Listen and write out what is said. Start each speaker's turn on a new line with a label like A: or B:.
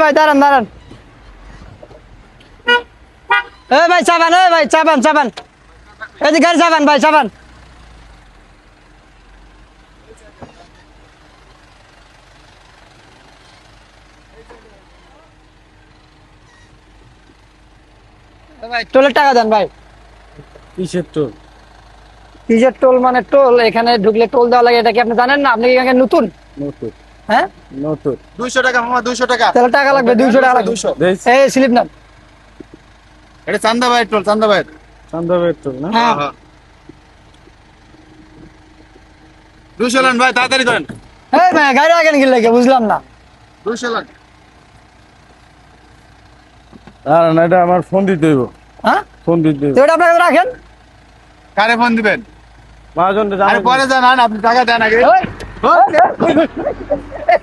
A: ভাই দাঁড়ান দাঁড়ান। এ ভাই চাবান এ ভাই চাবান চাবান এদিকে গাড়ি চাবান ভাই চাবান এ ভাই টোলের টাকা দেন ভাই।
B: কিসের টোল?
A: কিসের টোল মানে টোল? এখানে ঢুকলে টোল দেওয়া লাগে এটা কি আপনি জানেন না? আপনি কি এখানে নতুন?
B: নতুন।
A: হ্যাঁ?
B: নতুন।
C: দুইশো টাকা মামা দুইশো টাকা।
A: তাহলে টাকা লাগবে দুইশো টাকা লাগবে।
C: দুইশো।
B: দেশ।
A: এই স্লিপ নেন।
C: এটা চান্দা ভাই টোল চান্দা ভাই
B: চান্দাবের টোল না?
A: হ্যাঁ।
C: দুইশো লান ভাই তাড়াতাড়ি করেন।
A: এই ভাই গাড়ি আগে নিয়ে লাগে বুঝলাম না।
C: দুইশো লান
B: আর না এটা আমার ফোন দিতে হইব।
A: হ্যাঁ?
B: ফোন দিতে হইব।
A: এটা আপনাকে রাখেন।
C: কারে ফোন দিবেন?
B: মহাজন
C: আরে পরে যান আন, আপনি টাকা দেন আগে। Hadi.